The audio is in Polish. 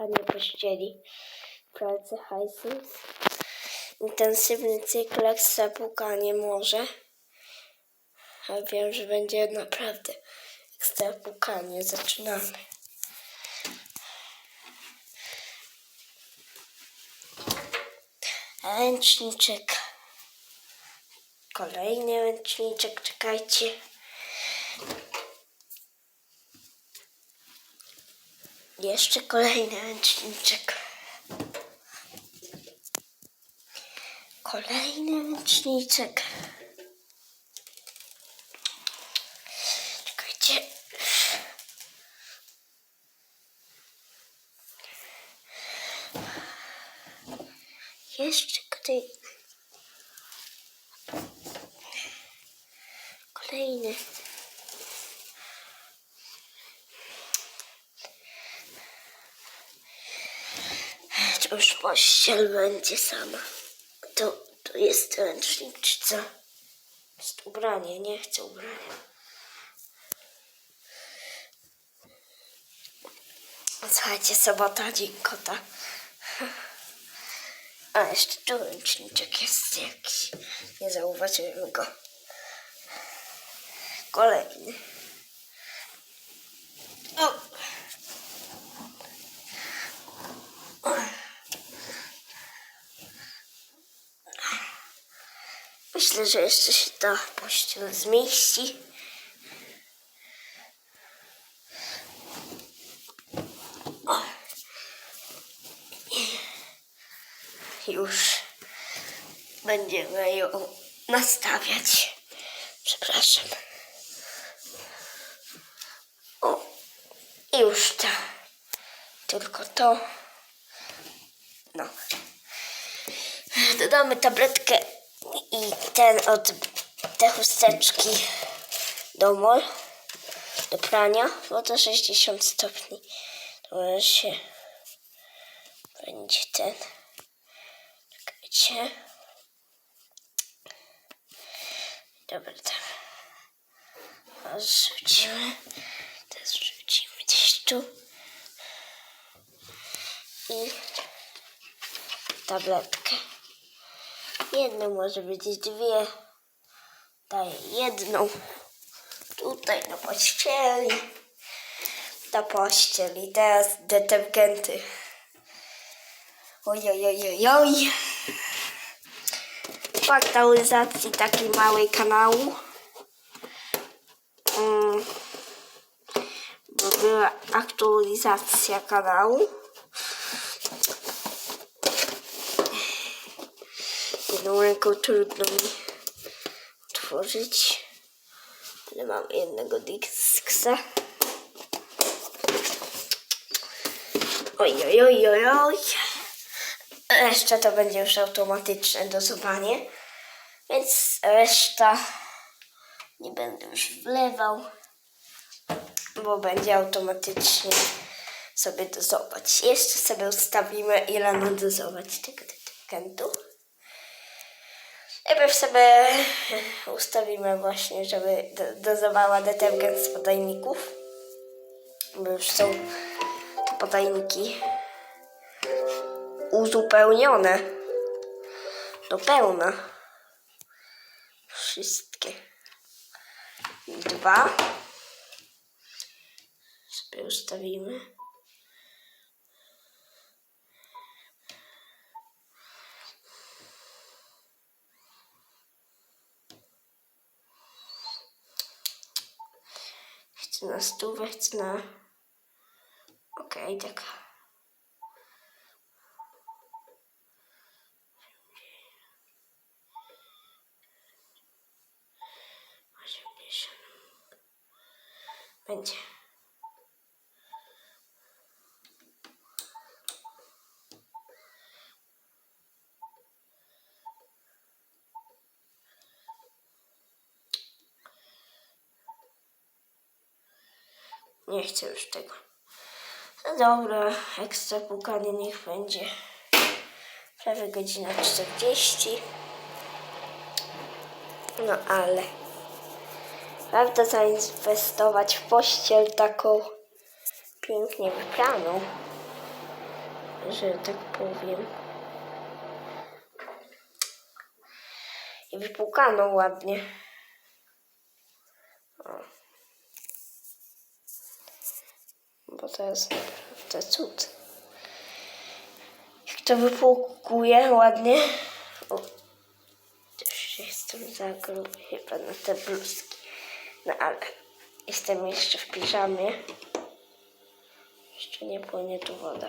pranie pościeli pralce Hisense. Intensywny cykl ekstra płukanie może. A wiem, że będzie naprawdę ekstra płukanie. Zaczynamy. Ręczniczek. Kolejny ręczniczek, czekajcie. Jeszcze kolejny ręczniczek. Kolejny ręczniczek. Czekajcie. Jeszcze kolejny. Kolejny. To już pościel będzie sama. To, to jest ręcznik, czy co? Jest ubranie, nie chcę ubrania. Słuchajcie, sobota, dzień kota. A jeszcze tu ręczniczek jest jakiś. Nie zauważyłem go. Kolejny. O! Myślę, że jeszcze się ta pościel zmieści. O. Już będziemy ją nastawiać. Przepraszam. O, już to. Tylko to. No. Dodamy tabletkę i ten od te chusteczki do mol, do prania, woda 60 stopni. To się będzie ten. Czekajcie. Dobra, tam. Zrzucimy. Teraz wrzucimy gdzieś tu. I tabletkę. Jedną może być dwie. Daję jedną. Tutaj na pościeli. Na pościeli. Teraz detergenty. Oj, oj, oj, oj, oj. Po aktualizacji takiej małej kanału. Mm, bo była aktualizacja kanału. Jedną ręką trudno mi otworzyć. Ale mam jednego disksa. Oj, oj, oj, oj, oj. Jeszcze to będzie już automatyczne dozowanie. Więc reszta nie będę już wlewał, bo będzie automatycznie sobie dozować. Jeszcze sobie ustawimy, ile nadozować tego detergentu. Najpierw sobie ustawimy właśnie, żeby do, dozowała detergent z podajników. Bo już są te podajniki uzupełnione do pełna. Wszystkie. Dwa. Sobie ustawimy. Chcę na stówę, chcę na... Okej, tak. Osiemdziesiąt. Będzie. Nie chcę już tego. No dobra, ekstra pukanie niech będzie. Prawie godzina 40. No ale warto zainwestować w pościel taką pięknie wypraną. że tak powiem. I wypłukano ładnie. O. Bo to jest naprawdę cud. Jak to wypłukuje ładnie. O. Też jestem za gruby chyba na te bluzki. No ale jestem jeszcze w piżamie. Jeszcze nie płynie tu woda.